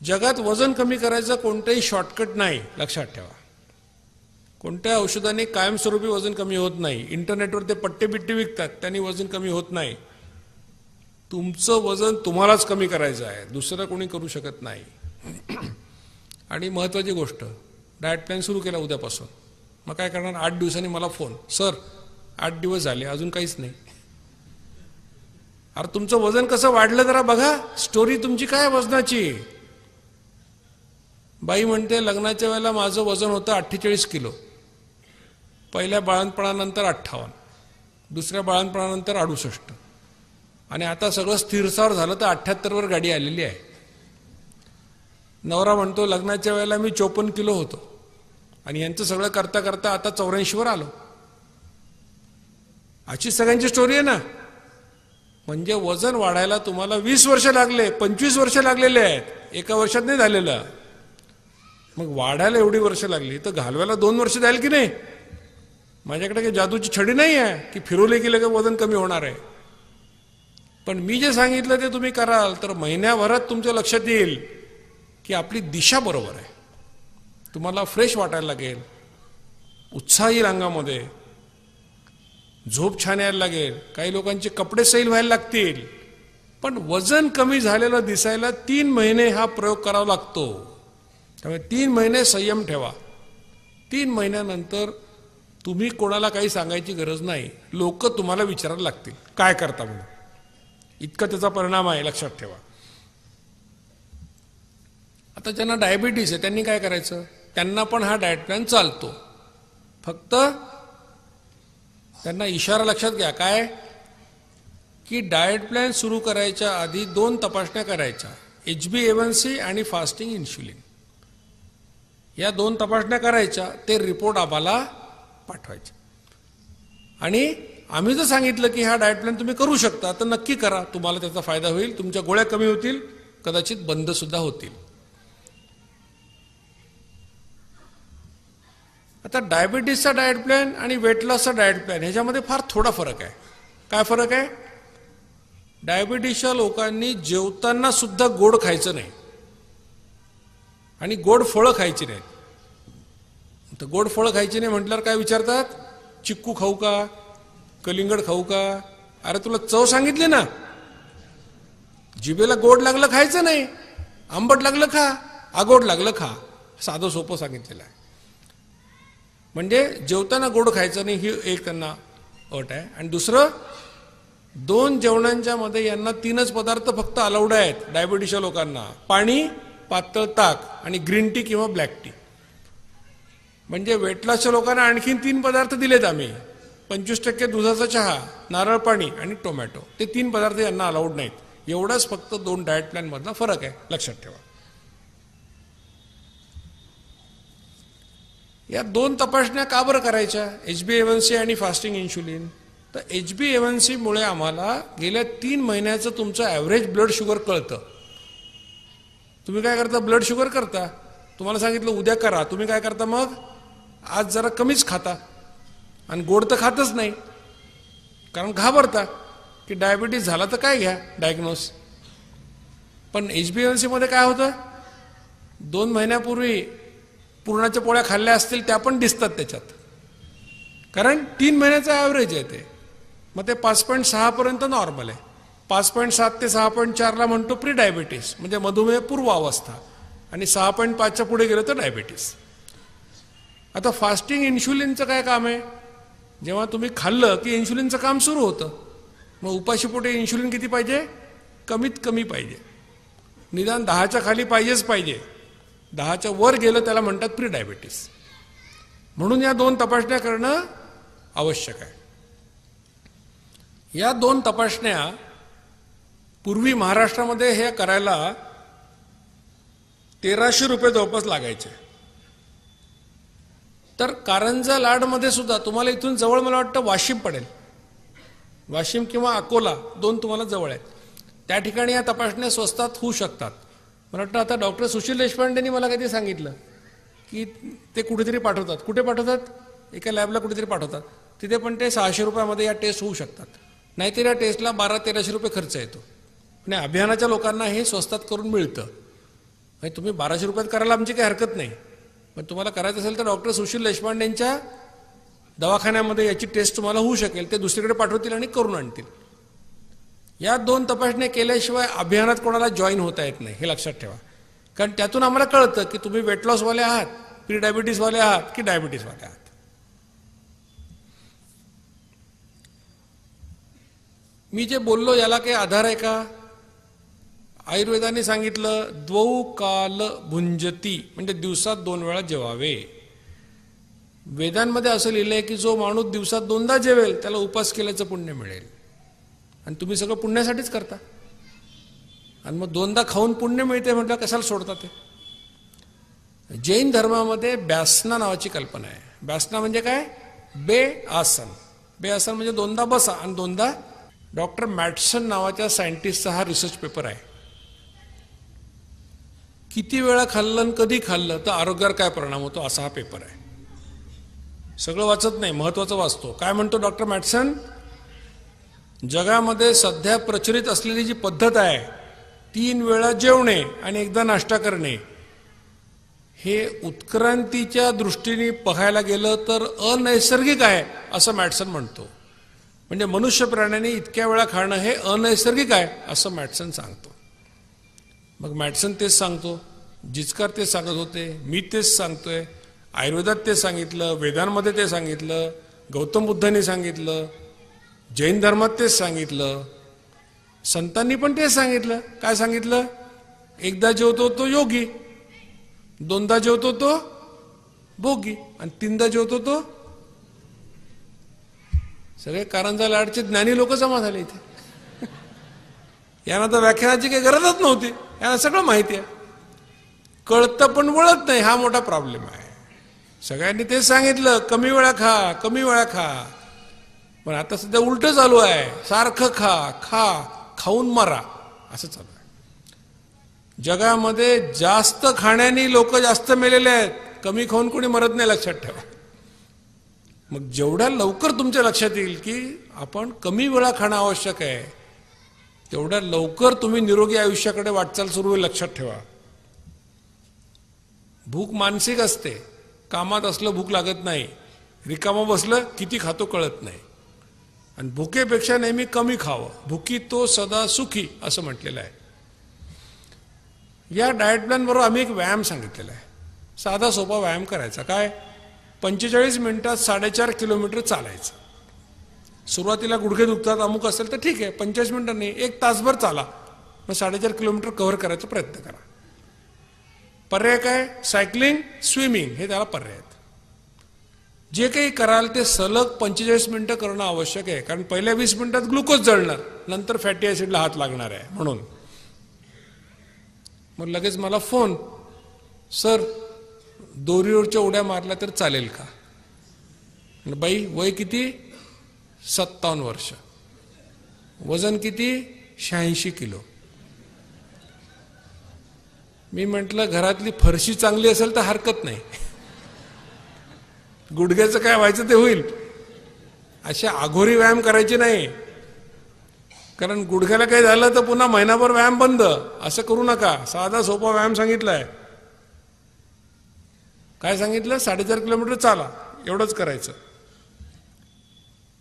जगात वजन कमी करायचं कोणतंही शॉर्टकट नाही लक्षात ठेवा. कोणत्या औषधाने कायमस्वरूपी वजन कमी होत नाही इंटरनेटवर ते पट्टे बिट्टे विकतात त्यांनी वजन कमी होत नाही. तुमचं वजन तुम्हालाच कमी करायचं आहे दुसरं कोणी करू शकत नाही. आणि महत्त्वाची गोष्ट डाएट प्लॅन सुरू केला उद्यापासून. मग काय करणार? आठ दिवसांनी मला फोन सर आठ दिवस झाले अजून काहीच नाही. अरे तुमचं वजन कसं वाढलं जरा बघा. स्टोरी तुमची काय वजनाची? बाई म्हणते लग्नाच्या वेळेला माझं वजन होतं अठ्ठेचाळीस किलो. पहिल्या बाळणपणानंतर अठ्ठावन्न. दुसऱ्या बाळणपणानंतर अडुसष्ट. आणि आता सगळं स्थिरसावर झालं तर अठ्ठ्याहत्तरवर गाडी आलेली आहे. नवरा म्हणतो लग्नाच्या वेळेला मी चोपन्न किलो होतो. आणि यांचं सगळं करता करता आता चौऱ्याऐंशीवर आलो. अशी सगळ्यांची स्टोरी आहे ना. म्हणजे वजन वाढायला तुम्हाला वीस वर्ष लागले पंचवीस वर्ष लागलेले आहेत. एका वर्षात नाही झालेलं. मग वाढायला एवढी वर्ष लागली तर घालवायला दोन वर्ष जाईल की नाही? माझ्याकडे काही जादूची छडी नाही आहे की फिरवले की लगेच वजन कमी होणार आहे? पण मी जे सांगितलं ते तुम्ही कराल तर महिन्याभरात तुमच्या लक्षात येईल की आपली दिशा बरोबर आहे. तुम्हाला फ्रेश वाटायला लागेल. उत्साह येईल अंगामध्ये झोप छान यायला लागेल. काही लोकांचे कपडे सैल व्हायला लागतील. पण वजन कमी झालेलं दिसायला तीन महिने हा प्रयोग करावा लागतो. त्यामुळे तीन महिने संयम ठेवा. तीन महिन्यानंतर तुम्ही कोणाला काही सांगायची गरज नाही. लोक तुम्हाला विचारायला लागतील काय करता म्हणून? इतका त्याचा परिणाम आहे लक्षात ठेवा. आता ज्यांना डायबिटीस आहे त्यांनी काय करायचं? त्यांना पण हा डायट प्लॅन चालतो. फक्त त्यांना इशारा लक्षात घ्या. काय? की डाएट प्लॅन सुरू करायच्या आधी दोन तपासण्या करायच्या. H B A one C आणि फास्टिंग इन्शुलिन या दोन तपासण्या करायच्या ते रिपोर्ट आम्हाला पाठवायचे. आणि आम्ही जर सांगितलं की हा डाएट प्लॅन तुम्ही करू शकता तर नक्की करा. तुम्हाला त्याचा फायदा होईल तुमच्या गोळ्या कमी होतील कदाचित बंद सुद्धा होतील. आता डायबिटीसचा डाएट प्लॅन आणि वेट लॉसचा डाएट प्लॅन ह्याच्यामध्ये फार थोडा फरक आहे. काय फरक आहे? डायबिटीसच्या लोकांनी जेवताना सुद्धा गोड खायचं नाही. आणि गोड फळं खायची नाहीत. तर गोड फळं खायची नाही म्हटल्यावर काय विचारतात? चिक्कू खाऊ का? कलिंगड खाऊ का? अरे तुला चव सांगितली ना. जिभेला गोड लागलं खायचं नाही. आंबट लागलं खा आगोड लागलं खा. साधं सोपं सांगितलेलं आहे. म्हणजे जेवताना गोड खायचं नाही ही एक त्यांना अट आहे. आणि दुसरं दोन जेवणांच्या मध्ये यांना तीनच पदार्थ फक्त अलाउड आहेत डायबिटीसच्या लोकांना. पाणी पातळ ताक आणि ग्रीन टी किंवा ब्लॅक टी. म्हणजे वेटलासच्या लोकांना आणखीन तीन पदार्थ दिलेत आम्ही. पंचवीस टक्के दुधाचा चहा नारळ पाणी आणि टोमॅटो. ते तीन पदार्थ यांना अलाउड नाहीत. एवढाच फक्त दोन डाएट प्लॅनमधला फरक आहे. लक्षात ठेवा. या दोन तपासण्या का बरं करायच्या? H B A one C आणि फास्टिंग इन्शुलिन तर एच बी एवन सीमुळे आम्हाला गेल्या तीन महिन्याचं तुमचं ॲव्हरेज ब्लड शुगर कळतं. तुम्ही काय करता? ब्लड शुगर करता. तुम्हाला सांगितलं उद्या करा. तुम्ही काय करता मग? आज जरा कमीच खाता. आणि गोड तर खातच नाही. कारण घाबरता. की डायबिटीस झाला तर काय घ्या? डायग्नोस पण एच बी एल सीमध्ये काय होतं? दोन महिन्यापूर्वी पुरणाच्या पोळ्या खाल्ल्या असतील त्या पण दिसतात त्याच्यात. कारण तीन महिन्याचं ॲव्हरेज आहे ते. मग ते पाच पॉईंट सहापर्यंत नॉर्मल आहे. पाच पॉईंट सात ते सहा पॉईंट चारला म्हणतो प्री डायबिटीस म्हणजे मधुमेह पूर्व अवस्था आणि सहा पॉईंट पाचच्या पुढे गेलं तर डायबिटीस आता फास्टिंग इन्शुलिनचं काय काम आहे? जेव्हा तुम्ही खाल्लं की इन्शुलिनचं काम सुरू होतं. मग उपाशीपोटे इन्शुलिन किती पाहिजे? कमीत कमी पाहिजे. निदान दहाच्या खाली पाहिजेच पाहिजे. दहाच्या वर गेलं त्याला म्हणतात प्री डायबिटीस म्हणून या दोन तपासण्या करणं आवश्यक आहे. या दोन तपासण्या पूर्वी महाराष्ट्रामध्ये हे करायला तेराशे रुपये जवळपास लागायचे. तर कारंजा लाडमध्ये सुद्धा तुम्हाला इथून जवळ मला वाटतं वाशिम पडेल. वाशिम किंवा अकोला दोन तुम्हाला जवळ आहेत. त्या ठिकाणी या तपासण्या स्वस्तात होऊ शकतात. मला वाटतं आता डॉक्टर सुशील देशपांडेंनी मला कधी सांगितलं की ते कुठेतरी पाठवतात. कुठे पाठवतात? एका लॅबला कुठेतरी पाठवतात. तिथे पण ते सहाशे रुपयामध्ये या टेस्ट होऊ शकतात. नाहीतर या टेस्टला बारा तेराशे रुपये खर्च येतो. आणि अभियानाच्या लोकांना हे स्वस्तात करून मिळतं. म्हणजे तुम्ही बाराशे रुपयात करायला आमची काही हरकत नाही. पण तुम्हाला करायचं असेल तर डॉक्टर सुशील देशपांडेंच्या दवाखान्यामध्ये याची टेस्ट तुम्हाला होऊ शकेल ते दुसरीकडे पाठवतील आणि करून आणतील. या दोन तपासण्या केल्याशिवाय अभियानात कोणाला जॉईन होता येत नाही हे लक्षात ठेवा. कारण त्यातून आम्हाला कळतं की तुम्ही वेट लॉसवाले आहात प्री डायबिटीसवाले आहात की डायबिटीसवाले आहात. मी जे बोललो याला काही आधार आहे का? आयुर्वेदाने सांगितलं द्वौ काल भुंजती म्हणजे दिवसात दोन वेळा जेवावे. वेदांमध्ये असं लिहिलंय की जो माणूस दिवसात दोनदा जेवेल त्याला उपास केल्याचं पुण्य मिळेल. आणि तुम्ही सगळं पुण्यासाठीच करता. आणि मग दोनदा खाऊन पुण्य मिळते म्हटलं कशाला सोडता ते? जैन धर्मामध्ये ब्यासना नावाची कल्पना आहे. ब्यासना म्हणजे काय? बे आसन. बे आसन म्हणजे दोनदा बसा आणि दोनदा डॉक्टर मॅटसन नावाच्या सायंटिस्टचा हा रिसर्च पेपर आहे. किती वेळा खाल्लं आणि कधी खाल्लं तर आरोग्यावर काय परिणाम होतो असा हा पेपर आहे. सगळं वाचत नाही महत्वाचं वाचतो. काय म्हणतो डॉक्टर मॅटसन? जगामध्ये सध्या प्रचलित असलेली जी पद्धत आहे तीन वेळा जेवणे आणि एकदा नाश्ता करणे हे उत्क्रांतीच्या दृष्टीने पाहायला गेलं तर अनैसर्गिक आहे असं मॅटसन म्हणतो. म्हणजे मनुष्य प्राण्याने इतक्या वेळा खाणं हे अनैसर्गिक आहे असं मॅटसन सांगतो. मग मॅटसन तेच सांगतो जिचकार तेच सांगत होते मी तेच सांगतोय आयुर्वेदात ते सांगितलं वेदांमध्ये ते सांगितलं गौतम बुद्धांनी सांगितलं जैन धर्मात तेच सांगितलं संतांनी पण तेच सांगितलं. काय सांगितलं? एकदा जेवतो तो योगी दोनदा जेवतो तो भोगी आणि तीनदा जेवतो तो सगळे कारंजा लाडचे ज्ञानी लोक जमा झाले इथे. यांना तर व्याख्यानाची काही गरजच नव्हती. यांना सगळं माहिती आहे. कळतं पण वळत नाही हा मोठा प्रॉब्लेम आहे. सगळ्यांनी तेच सांगितलं कमी वेळा खा कमी वेळा खा. पण आता सध्या उलट चालू आहे सारखं खा खा खाऊन मरा असं चालू आहे. जगामध्ये जास्त खाण्याने लोक जास्त मेलेले आहेत कमी खाऊन कोणी मरत नाही लक्षात ठेवा. मग जेवढ्या लवकर तुमच्या लक्षात येईल की आपण कमी वेळा खाणं आवश्यक आहे तेवढ्या लवकर तुम्ही निरोगी आयुष्याकडे वाटचाल सुरू होईल लक्षात ठेवा. भूक मानसिक असते. कामात असलं भूक लागत नाही. रिकामं बसलं किती खातो कळत नाही. आणि भुकेपेक्षा नेहमी कमी खावं. भुकी तो सदा सुखी असं म्हटलेलं आहे. या डाएट प्लॅनबरोबर आम्ही एक व्यायाम सांगितलेला आहे. साधा सोपा व्यायाम करायचा. काय? पंचेचाळीस मिनिटात साडेचार किलोमीटर चालायचं. सुरुवातीला गुडघे दुखतात अमुक असेल तर ठीक आहे पंचेचाळीस मिनिटांनी एक तासभर चाला. मग साडेचार किलोमीटर कव्हर करायचा प्रयत्न करा. पर्याय काय? सायकलिंग स्विमिंग हे त्याला पर्याय आहेत. जे काही कराल ते सलग पंचेचाळीस मिनिटं करणं आवश्यक आहे कारण पहिल्या वीस मिनिटात ग्लुकोज जळणार नंतर फॅटी ऍसिडला हात लागणार आहे म्हणून. मग लगेच मला फोन सर दोरीवरच्या उड्या मारल्या तर चालेल का? बाई वय किती? सत्तावन्न वर्ष. वजन किती? शहाऐंशी किलो. मी म्हटलं घरातली फरशी चांगली असेल तर हरकत नाही. गुडघ्याचं काय व्हायचं ते होईल. अशा आघोरी व्यायाम करायचे नाही. कारण गुडघ्याला काही झालं तर पुन्हा महिनाभर व्यायाम बंद. असं करू नका. साधा सोपा व्यायाम सांगितलाय. काय सांगितलं? साडेचार किलोमीटर चाला. एवढंच करायचं.